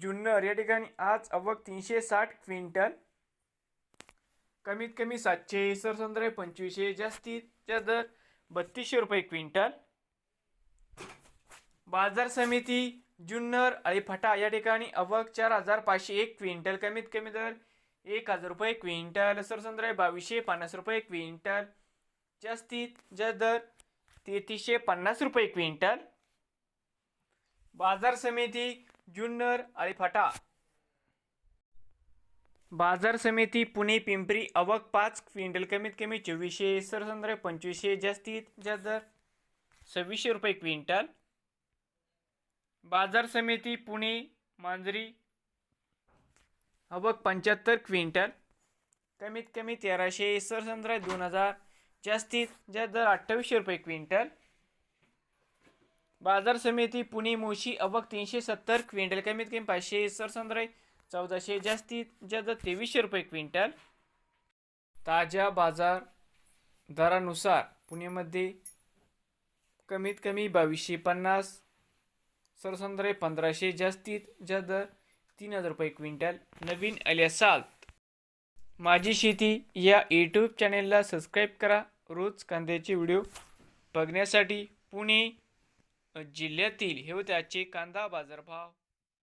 जुन्नर या ठिकाणी आज अवक तीनशे साठ क्विंटल. कमीत कमी सातशे सरसंद्रे पंचवीसशे जास्तीत जास्त दर बत्तीसशे रुपये क्विंटल. बाजार समिती जुन्नर अळीफाटा या ठिकाणी अवक चार हजार पाचशे एक क्विंटल कमीत कमी दर एक हजार रुपये क्विंटल सरसंद्रे बावीसशे पन्नास रुपये क्विंटल जास्तीत जास्त दर तेहतीसशे पन्नास रुपये क्विंटल. बाजार समिती जुन्नर अळीफाटा बाजार समिती पुणे पिंपरी अवक पाच क्विंटल कमीत कमी चोवीसशे सरसंद्रे पंचवीसशे जास्तीत जास्त दर सव्वीसशे रुपये क्विंटल. बाजार समिती पुणे मांजरी अवक पंच्याहत्तर क्विंटल. कमीत कमी तेराशे सरसंद्रे दोन हजार जास्तीत जास्त दर अठ्ठावीसशे रुपये क्विंटल. बाजार समिती पुणे मोशी अवक तीनशे सत्तर क्विंटल कमीत कमी पाचशे सरसंद्रय चौदाशे जास्तीत जास्त तेवीसशे रुपये क्विंटल. ताज्या बाजार दरानुसार पुणेमध्ये कमीत कमी बावीसशे पन्नास सरसंद्रे पंधराशे जास्तीत जास्त तीन हजार रुपये क्विंटल. नवीन आल्यासाल माझी शेती या यूट्यूब चॅनेलला सबस्क्राईब करा. रोज कांद्याचे व्हिडिओ बघण्यासाठी पुणे जिल्ह्यातील हे होते आजचे कांदा बाजारभाव.